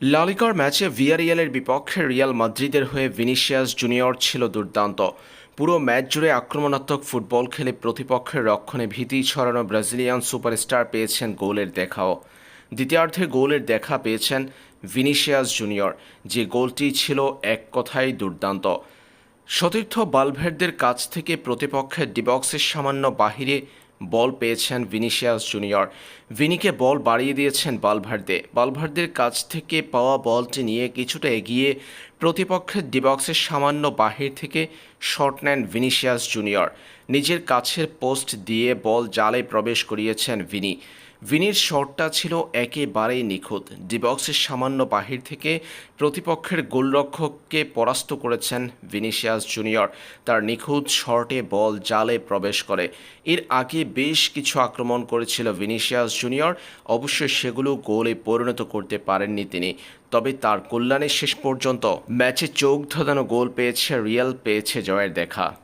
লালিগার ম্যাচে ভিয়ারিয়ালের বিপক্ষে রিয়াল মাদ্রিদের হয়ে ভিনিসিয়াস জুনিয়র ছিল দুর্দান্ত। পুরো ম্যাচ জুড়ে আক্রমণাত্মক ফুটবল খেলে প্রতিপক্ষের রক্ষণে ভীতি ছড়ানো ব্রাজিলিয়ান সুপারস্টার পেয়েছেন গোলের দেখাও। দ্বিতীয়ার্ধে গোলের দেখা পেয়েছেন ভিনিসিয়াস জুনিয়র, যে গোলটি ছিল এক কথায় দুর্দান্ত। সতীর্থ বালভেরদের কাছ থেকে প্রতিপক্ষের ডিবক্সের সামান্য বাহিরে বল পেয়েছেন ভিনিসিয়াস জুনিয়র। ভিনিকে বল বাড়িয়ে দিয়েছেন বালভার্দে। বালভার্দের কাছ থেকে পাওয়া বলটি নিয়ে কিছুটা এগিয়ে প্রতিপক্ষের ডিবক্সের সামান্য বাহির থেকে শট নেন ভিনিসিয়াস জুনিয়র। নিজের কাছের পোস্ট দিয়ে বল জালে প্রবেশ করিয়েছেন ভিনি। ভিনির শটটা ছিল একেবারেই নিখুঁত। ডিবক্সের সামান্য বাহির থেকে প্রতিপক্ষের গোলরক্ষককে পরাস্ত করেছেন ভিনিসিয়াস জুনিয়র। তার নিখুঁত শটে বল জালে প্রবেশ করে। এর আগে বেশ কিছু আক্রমণ করেছিল ভিনিসিয়াস জুনিয়র। অবশ্যই সেগুলো গোলে পরিণত করতে পারেননি তিনি। তবে তার কল্যাণে শেষ পর্যন্ত ম্যাচে চোখ ধাঁধানো গোল পেয়েছে, রিয়াল পেয়েছে জয়ের দেখা।